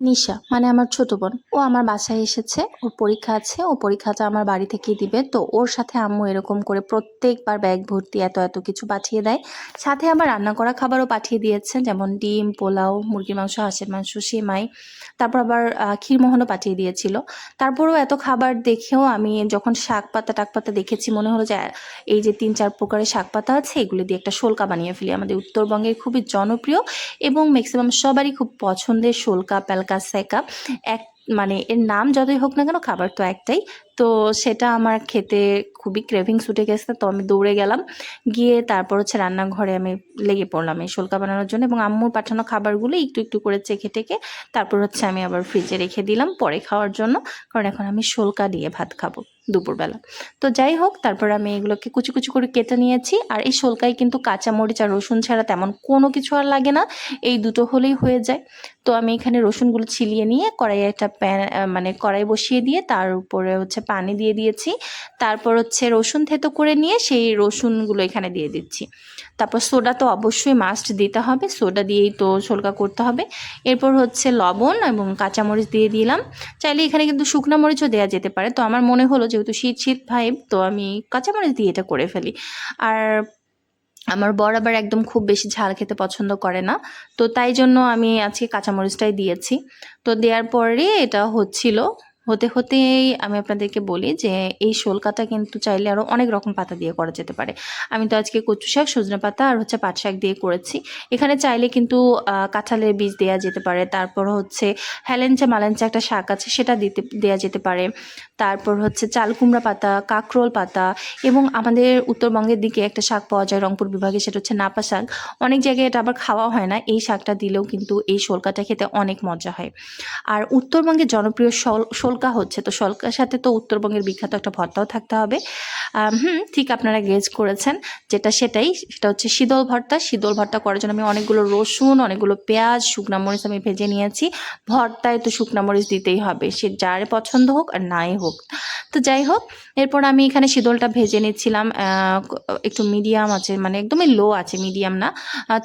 নিশা মানে আমার ছোট বোন। ও আমার বাসায় এসেছে, ওর পরীক্ষা আছে, ও পরীক্ষাটা আমার বাড়ি থেকেই দিবে। তো ওর সাথে আম্মু এরকম করে প্রত্যেকবার ব্যাগ ভর্তি এত এত কিছু পাঠিয়ে দেয়। সাথে আবার রান্না করা খাবারও পাঠিয়ে দিয়েছেন যেমন ডিম, পোলাও, মুরগির মাংস, হাঁসের মাংস, সেমাই। তারপর আবার ক্ষীরমোহনও পাঠিয়ে দিয়েছিল। তারপরেও এত খাবার দেখেও আমি যখন শাক পাতা, টাক পাতা দেখেছি, মনে হলো যে এই যে তিন, চার প্রকারের শাক পাতা আছে, এগুলো দিয়ে একটা শোলকা বানিয়ে ফেলি। আমাদের উত্তরবঙ্গের খুবই জনপ্রিয় এবং ম্যাক্সিমাম সবারই খুব পছন্দের শোলকা সেকা এক মানে এর নাম যতই হোক না কেন খাবার তো একটাই। তো সেটা আমার খেতে খুবই ক্রেভিংস উঠে গেছে, তো আমি দৌড়ে গেলাম। গিয়ে তারপর হচ্ছে রান্নাঘরে আমি লেগে পড়লাম এই শোলকা বানানোর জন্য এবং আম্মুর পাঠানো খাবারগুলো একটু একটু করে চেখে টেকে তারপর হচ্ছে আমি আবার ফ্রিজে রেখে দিলাম পরে খাওয়ার জন্য। কারণ এখন আমি শোলকা দিয়ে ভাত খাব দুপুরবেলা। তো যাই হোক, তারপর আমি এগুলোকে কুচি কুচি করে কেটে নিয়েছি। আর এই শোলকায় কিন্তু কাঁচামরিচ আর রসুন ছাড়া তেমন কোনো কিছু আর লাগে না। এই দুটো হলেই হয়ে যায়। তো আমি এখানে রসুনগুলো ছিলিয়ে নিয়ে কড়াইয়ে একটা প্যান মানে কড়াই বসিয়ে দিয়ে তার উপরে হচ্ছে পানি দিয়ে দিয়েছি। তারপর হচ্ছে রসুন থেতো করে নিয়ে সেই রসুনগুলো এখানে দিয়ে দিচ্ছি। তারপর সোডা তো অবশ্যই মাস্ট দিতে হবে। সোডা দিয়েই তো শোলকা করতে হবে। এরপর হচ্ছে লবণ এবং কাঁচামরিচ দিয়ে দিলাম। চাইলে এখানে কিন্তু শুকনো মরিচও দেওয়া যেতে পারে। তো আমার মনে হলো যেহেতু শীত শীত ভাইব তো আমি কাঁচামরিচ দিয়ে এটা করে ফেলি। আর আমার বর আবার একদম খুব বেশি ঝাল খেতে পছন্দ করে না। তো তাই জন্য আমি আজকে কাঁচামরিচটাই দিয়েছি। তো দেওয়ার পরে এটা হচ্ছিল হতে হতেই আমি আপনাদেরকে বলি যে এই শোল শোলকাটা কিন্তু চাইলে আরও অনেক রকম পাতা দিয়ে করা যেতে পারে। আমি তো আজকে কচু শাক, সজনে পাতা আর হচ্ছে পাট শাক দিয়ে করেছি। এখানে চাইলে কিন্তু কাঁঠালের বীজ দেওয়া যেতে পারে। তারপর হচ্ছে হেলেঞ্চা মালেঞ্চা একটা শাক আছে, সেটা দিতে দেওয়া যেতে পারে। তারপর হচ্ছে চাল কুমড়া পাতা, কাকরোল পাতা এবং আমাদের উত্তরবঙ্গের দিকে একটা শাক পাওয়া যায় রংপুর বিভাগে, সেটা হচ্ছে নাপা শাক। অনেক জায়গায় এটা আবার খাওয়া হয় না। এই শাকটা দিলেও কিন্তু এই শোলকাটা খেতে অনেক মজা হয়। আর উত্তরবঙ্গের জনপ্রিয় শোল- শোলকা হচ্ছে। তো শোলকার সাথে তো উত্তরবঙ্গের বিখ্যাত একটা ভর্তাও থাকতে হবে। হুম, ঠিক আপনারা গেজ করেছেন। যেটা সেটাই, সেটা হচ্ছে শীতল ভর্তা। শীতল ভর্তা করার জন্য আমি অনেকগুলো রসুন, অনেকগুলো পেঁয়াজ, শুকনা মরিচ আমি ভেজে নিয়েছি। ভর্তায় তো শুকনা মরিচ দিতেই হবে। সে যার পছন্দ হোক আর নাই হোক। তো যাই হোক, এরপর আমি এখানে শীতলটা ভেজে নিচ্ছিলাম। একটু মিডিয়াম আছে মানে একদমই লো আছে মিডিয়াম না।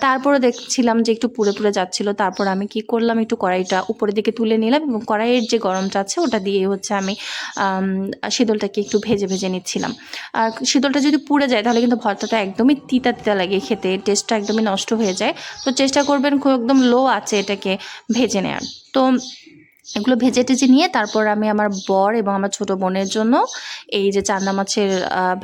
তারপরে দেখছিলাম যে একটু পুড়ে পুড়ে যাচ্ছিল। তারপর আমি কি করলাম? একটু কড়াইটা উপরের দিকে তুলে নিলাম এবং কড়াইয়ের যে গরমটা আছে, ওটা দিয়ে হচ্ছে আমি শীতলটাকে একটু ভেজে ভেজে নিচ্ছিলাম। আর শীতলটা যদি পুড়ে যায় তাহলে কিন্তু ভর্তাটা একদমই তিতা তিতা লাগে খেতে টেস্টটা একদমই নষ্ট হয়ে যায়। তো চেষ্টা করবেন খুব একদম লো আছে এটাকে ভেজে নেওয়ার তো এগুলো ভেজে টেজে নিয়ে তারপর আমি আমার বর এবং আমার ছোট বোনের জন্য এই যে চান্দা মাছের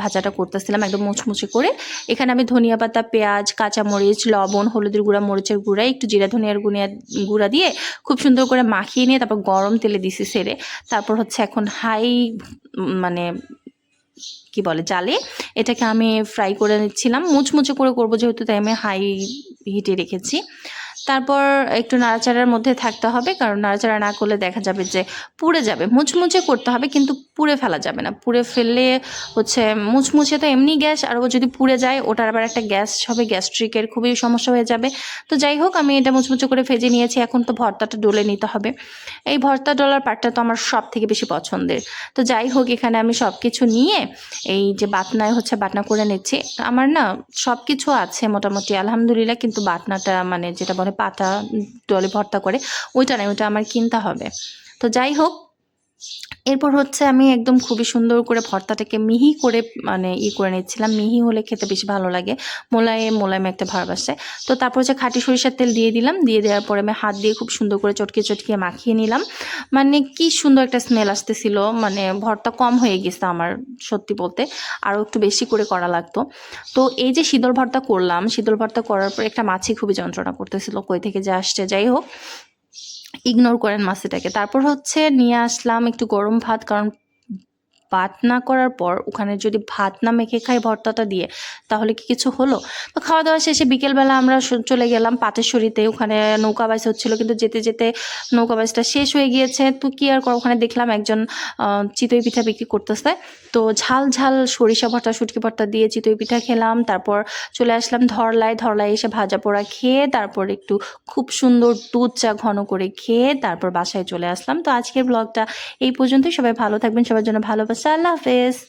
ভাজাটা করতেছিলাম একদম মুচমুচে করে। এখানে আমি ধনিয়া পাতা, পেঁয়াজ, কাঁচামরিচ, লবণ, হলুদের গুঁড়া, মরিচের গুঁড়া, একটু জিরা ধনিয়ার গুঁড়া গুঁড়া দিয়ে খুব সুন্দর করে মাখিয়ে নিয়ে তারপর গরম তেলে দিছি সেরে। তারপর হচ্ছে এখন হাই মানে কি বলে জালে এটাকে আমি ফ্রাই করে নিচ্ছিলাম। মুচমুচে করে করব যেহেতু তাই আমি হাই হিটে রেখেছি। তারপর একটু নাড়াচাড়ার মধ্যে থাকতে হবে, কারণ নাড়াচাড়া না করলে দেখা যাবে যে পুড়ে যাবে। মুচমুচে করতে হবে, কিন্তু পুড়ে ফেলা যাবে না। পুড়ে ফেললে হচ্ছে মুচমুচে তো এমনি গ্যাস, আর ও যদি পুড়ে যায়, ওটার আবার একটা গ্যাস হবে, গ্যাস্ট্রিকের খুবই সমস্যা হয়ে যাবে। তো যাই হোক, আমি এটা মুচমুচে করে ভেজে নিয়েছি, এখন তো ভর্তাটা ডলে নিতে হবে। এই ভর্তা ডলার পাটটা তো আমার সব থেকে বেশি পছন্দের। তো যাই হোক, এখানে আমি সব কিছু নিয়ে এই যে বাটনায় হচ্ছে বাটনা করে নিচ্ছি। আমার না সব কিছু আছে মোটামুটি, আলহামদুলিল্লাহ, কিন্তু বাটনাটা মানে যেটা বলে পাতা, ডলে ভর্তা করে, ওইটা নয় ওইটা আমার কিনতে হবে। তো যাই হোক এরপর হচ্ছে আমি একদম খুবই সুন্দর করে ভর্তাটাকে মিহি করে মানে ই করে নিচ্ছিলাম। মিহি হলে খেতে বেশি ভালো লাগে। মোলায়েম মোলায়েম একটা ভাব আসে। তো তারপর হচ্ছে খাঁটি সরিষার তেল দিয়ে দিলাম। দিয়ে দেওয়ার পরে আমি হাত দিয়ে খুব সুন্দর করে চটকে চটকিয়ে মাখিয়ে নিলাম। মানে কি সুন্দর একটা স্মেল আসতেছিল। মানে ভর্তা কম হয়ে গেছে আমার, সত্যি বলতে। আরও একটু বেশি করে করা লাগতো। তো এই যে শীতল ভর্তা করলাম, শীতল ভর্তা করার পর একটা মাছি খুবই যন্ত্রণা করতেছিল। কই থেকে যে আসছে? যাই হোক। ইগনোর করেন মাসিটাকে। তারপর হচ্ছে নিয়ে আসলাম একটু গরম ভাত কারণ ভাত না করার পর ওখানে যদি ভাত না মেখে খাই ভর্তাটা দিয়ে, তাহলে কি কিছু হলো? তো খাওয়া দাওয়া শেষে বিকেলবেলা আমরা চলে গেলাম পাটেশ্বরীতে ওখানে নৌকা বাইস হচ্ছিল, কিন্তু যেতে যেতে নৌকা বাইসটা শেষ হয়ে গিয়েছে। তো কি আর ওখানে দেখলাম একজন চিতই পিঠা বিক্রি করতেছে। তো ঝাল ঝাল সরিষা ভর্তা, শুটকি ভর্তা দিয়ে চিতই পিঠা খেলাম। তারপর চলে আসলাম ধরলায়। ধরলায় এসে ভাজা পোড়া খেয়ে, তারপর একটু খুব সুন্দর দুধ চা ঘন করে খেয়ে, তারপর বাসায় চলে আসলাম। তো আজকের ব্লগটা এই পর্যন্তই। সবাই ভালো থাকবেন, সবার জন্য ভালোবাসা। González es